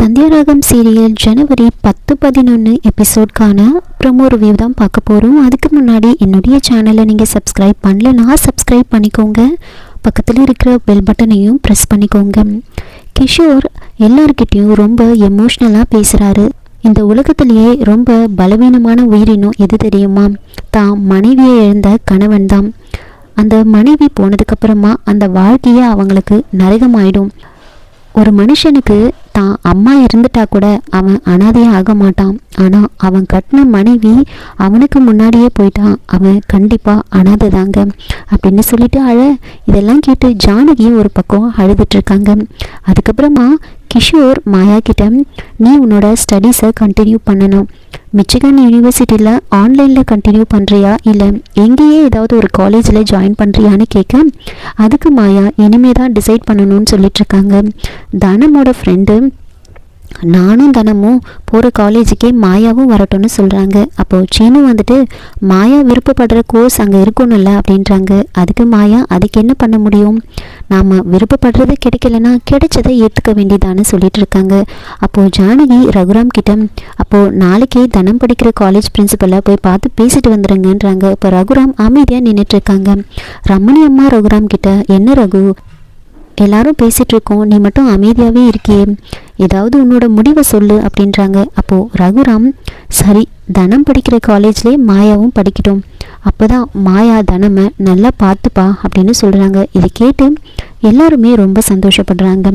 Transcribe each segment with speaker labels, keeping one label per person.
Speaker 1: Sandhya Raagam serial ஜனவரி பத்து பதினொன்று எபிசோட்கான promo review தான் பார்க்க போகிறோம் அதுக்கு முன்னாடி என்னுடைய சேனலை நீங்கள் சப்ஸ்கிரைப் பண்ணலன்னா சப்ஸ்கிரைப் பண்ணிக்கோங்க. பக்கத்தில் இருக்கிற பெல் பட்டனையும் ப்ரெஸ் பண்ணிக்கோங்க. கிஷோர் எல்லார்கிட்டேயும் ரொம்ப எமோஷ்னலாக பேசுகிறாரு இந்த உலகத்திலேயே ரொம்ப பலவீனமான உயிரினம் எது தெரியுமா? தான் மனைவியை இழந்த கணவன் தான். அந்த மனைவி போனதுக்கப்புறமா அந்த வாழ்க்கையே அவங்களுக்கு நரகமாயிடும். ஒரு மனுஷனுக்கு தான் அம்மா இருந்துட்டா கூட அவன் அனாதையாக ஆக மாட்டான். ஆனால் அவன் கட்டின மனைவி அவனுக்கு முன்னாடியே போயிட்டான் அவன் கண்டிப்பாக அனாதை தாங்க அப்படின்னு சொல்லிட்டு அழ இதெல்லாம் கேட்டு ஜானகி ஒரு பக்கம் அழுதுட்டுருக்காங்க. அதுக்கப்புறமா கிஷோர் மாயா கிட்ட நீ உன்னோட ஸ்டடீஸை கண்டினியூ பண்ணணும். மிச்சிகன் யூனிவர்சிட்டியில் ஆன்லைனில் கண்டினியூ பண்ணுறியா இல்லை எங்கேயே ஏதாவது ஒரு காலேஜில் ஜாயின் பண்ணுறியான்னு கேட்க அதுக்கு மாயா இனிமே தான் டிசைட் பண்ணணும்னு சொல்லிட்டு இருக்காங்க. தனமோட ஃப்ரெண்டு நானும் தனமும் போகிற காலேஜுக்கே மாயாவும் வரட்டும்னு சொல்கிறாங்க அப்போது சீனு வந்துட்டு மாயா விருப்பப்படுற கோர்ஸ் அங்கே இருக்கணும்ல அப்படின்றாங்க. அதுக்கு மாயா அதுக்கு என்ன பண்ண முடியும்? நாம் விருப்பப்படுறது கிடைக்கலனா கிடைச்சதை ஏற்றுக்க வேண்டியதான்னு சொல்லிட்டு இருக்காங்க. அப்போது ஜானகி ரகுராம் கிட்ட அப்போது நாளைக்கே தனம் படிக்கிற காலேஜ் பிரின்சிபலை போய் பார்த்து பேசிட்டு வந்துடுங்கன்றாங்க இப்போ ரகுராம் அமைதியாக நின்றுட்டு இருக்காங்க. ரமணி அம்மா ரகுராம் கிட்ட என்ன ரகு? எல்லாரும் பேசிகிட்டு இருக்கோம். நீ மட்டும் அமைதியாகவே இருக்கியே. ஏதாவது உன்னோட முடிவை சொல்லு அப்படின்றாங்க. அப்போது ரகுராம் சரி தனம் படிக்கிற காலேஜ்லேயே மாயாவும் படிக்கட்டும். அப்போ தான் மாயா தனமை நல்லா பார்த்துப்பா அப்படின்னு சொல்கிறாங்க இதை கேட்டு எல்லாருமே ரொம்ப சந்தோஷப்படுறாங்க.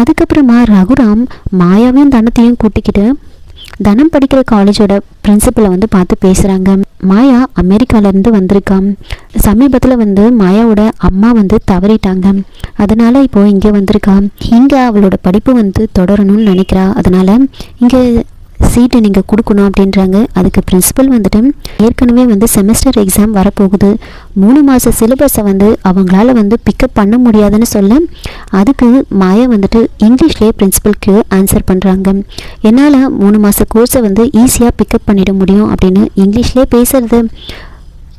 Speaker 1: அதுக்கப்புறமா ரகுராம் மாயாவையும் தனத்தையும் கூட்டிக்கிட்டு தனம் படிக்கிற காலேஜோட பிரின்சிபலை வந்து பார்த்து பேசுகிறாங்க மாயா அமெரிக்காலேருந்து வந்திருக்கான் சமீபத்தில் வந்து மாயாவோட அம்மா வந்து தவறிட்டாங்க. அதனால் இப்போது இங்கே வந்திருக்கா. இங்கே அவளோட படிப்பு வந்து தொடரணும்னு நினைக்கிறா. அதனால் இங்கே சீட்டு நீங்கள் கொடுக்கணும் அப்படின்றாங்க. அதுக்கு பிரின்சிபல் வந்துட்டு ஏற்கனவே வந்து செமஸ்டர் எக்ஸாம் வரப்போகுது. மூணு மாத சிலபஸை வந்து அவங்களால வந்து பிக்கப் பண்ண முடியாதுன்னு சொல்ல அதுக்கு மாயா வந்துட்டு இங்கிலீஷ்லேயே பிரின்சிபலுக்கு ஆன்சர் பண்ணுறாங்க என்னால் மூணு மாத கோர்ஸை வந்து ஈஸியாக பிக்கப் பண்ணிட முடியும் அப்படின்னு இங்கிலீஷ்லேயே பேசுறது.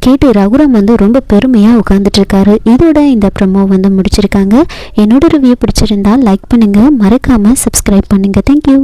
Speaker 1: கேட்டு ரகுராம் வந்து ரொம்ப பெருமையாக உட்காந்துட்ருக்காரு இதோட இந்த ப்ரமோ வந்து முடிச்சிருக்காங்க. என்னோட ரிவ்யூ பிடிச்சிருந்தால் லைக் பண்ணுங்கள் மறக்காமல் சப்ஸ்கிரைப் பண்ணுங்கள் தேங்க்யூ